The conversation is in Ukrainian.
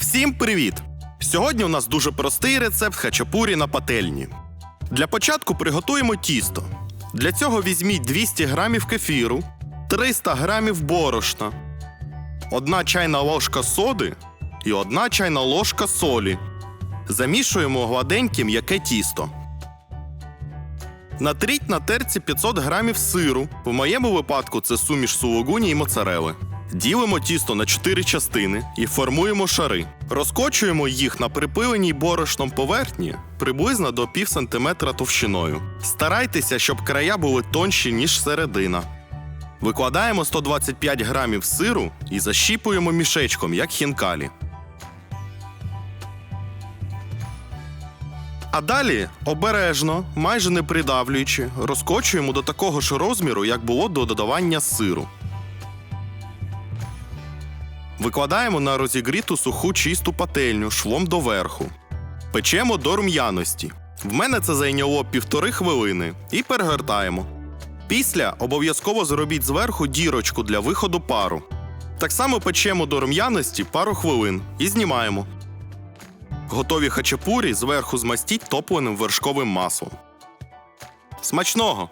Всім привіт! Сьогодні у нас дуже простий рецепт хачапурі на пательні. Для початку приготуємо тісто. Для цього візьміть 200 грамів кефіру, 300 грамів борошна, 1 чайна ложка соди і 1 чайна ложка солі. Замішуємо гладеньке м'яке тісто. Натріть на терці 500 грамів сиру. В моєму випадку це суміш сулугуні і моцарели. Ділимо тісто на 4 частини і формуємо шари. Розкочуємо їх на припиленій борошном поверхні приблизно до пів сантиметра товщиною. Старайтеся, щоб края були тонші, ніж середина. Викладаємо 125 грамів сиру і защіпуємо мішечком, як хінкалі. А далі обережно, майже не придавлюючи, розкочуємо до такого ж розміру, як було до додавання сиру. Викладаємо на розігріту суху чисту пательню швом доверху. Печемо до рум'яності. В мене це зайняло півтори хвилини і перегортаємо. Після обов'язково зробіть зверху дірочку для виходу пару. Так само печемо до рум'яності пару хвилин і знімаємо. Готові хачапурі зверху змастіть топленим вершковим маслом. Смачного!